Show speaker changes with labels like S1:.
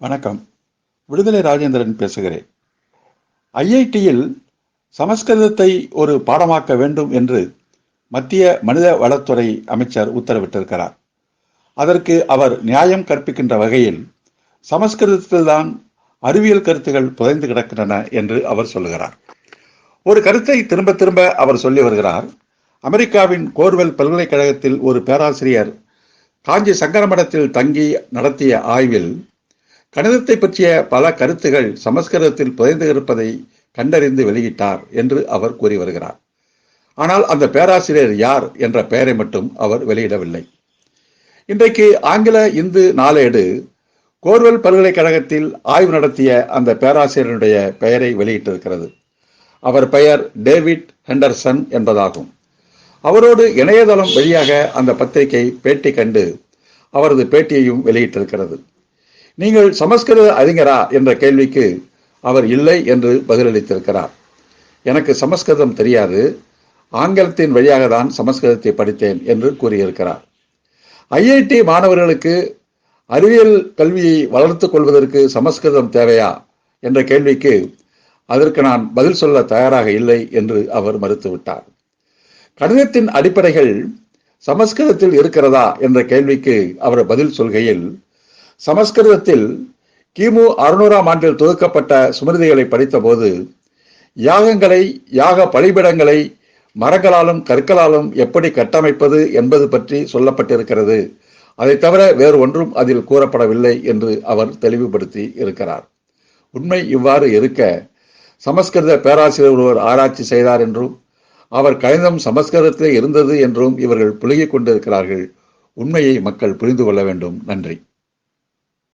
S1: வணக்கம். விடுதலை ராஜேந்திரன் பேசுகிறேன். ஐஐடியில் சமஸ்கிருதத்தை ஒரு பாடமாக்க வேண்டும் என்று மத்திய மனித வளத்துறை அமைச்சர் உத்தரவிட்டிருக்கிறார். அதற்கு அவர் நியாயம் கற்பிக்கின்ற வகையில் சமஸ்கிருதத்தில்தான் அறிவியல் கருத்துகள் புதைந்து கிடக்கின்றன என்று அவர் சொல்லுகிறார். ஒரு கருத்தை திரும்ப திரும்ப அவர் சொல்லி வருகிறார். அமெரிக்காவின் கோர்வெல் பல்கலைக்கழகத்தில் ஒரு பேராசிரியர் காஞ்சி சங்கரமடத்தில் தங்கி நடத்திய ஆய்வில் கணிதத்தை பற்றிய பல கருத்துகள் சமஸ்கிருதத்தில் புதைந்து இருப்பதை கண்டறிந்து வெளியிட்டார் என்று அவர் கூறி வருகிறார். ஆனால் அந்த பேராசிரியர் யார் என்ற பெயரை மட்டும் அவர் வெளியிடவில்லை. இன்றைக்கு ஆங்கில இந்து நாளேடு கோர்வெல் பல்கலைக்கழகத்தில் ஆய்வு நடத்திய அந்த பேராசிரியருடைய பெயரை வெளியிட்டிருக்கிறது. அவர் பெயர் டேவிட் ஹெண்டர்சன் என்பதாகும். அவரோடு இணையதளம் வழியாக அந்த பத்திரிகை பேட்டி கண்டு அவரது பேட்டியையும் வெளியிட்டிருக்கிறது. நீங்கள் சமஸ்கிருத அறிஞரா என்ற கேள்விக்கு அவர் இல்லை என்று பதிலளித்திருக்கிறார். எனக்கு சமஸ்கிருதம் தெரியாது. ஆங்கிலத்தின் வழியாக தான் சமஸ்கிருதத்தை படித்தேன் என்று கூறியிருக்கிறார். ஐஐடி மாணவர்களுக்கு அறிவியல் கல்வியை வளர்த்துக் கொள்வதற்கு சமஸ்கிருதம் தேவையா என்ற கேள்விக்கு அதற்கு நான் பதில் சொல்ல தயாராக இல்லை என்று அவர் மறுத்துவிட்டார். கணிதத்தின் அடிப்படைகள் சமஸ்கிருதத்தில் இருக்கிறதா என்ற கேள்விக்கு அவர் பதில் சொல்கையில் சமஸ்கிருதத்தில் கிமு அறுநூறாம் ஆண்டில் தொகுக்கப்பட்ட சுமிருதிகளை படித்தபோது யாகங்களை யாக பலிபிடங்களை மரங்களாலும் கற்களாலும் எப்படி கட்டமைப்பது என்பது பற்றி சொல்லப்பட்டிருக்கிறது. அதை தவிர வேறு ஒன்றும் அதில் கூறப்படவில்லை என்று அவர் தெளிவுபடுத்தி இருக்கிறார். உண்மை இவ்வாறு இருக்க சமஸ்கிருத பேராசிரியர் ஒருவர் ஆராய்ச்சி செய்தார் என்றும் அவர் கணிதம் சமஸ்கிருதத்தில் இருந்தது என்றும் இவர்கள் புழுகிக் கொண்டிருக்கிறார்கள். உண்மையை மக்கள் புரிந்து கொள்ள வேண்டும். நன்றி.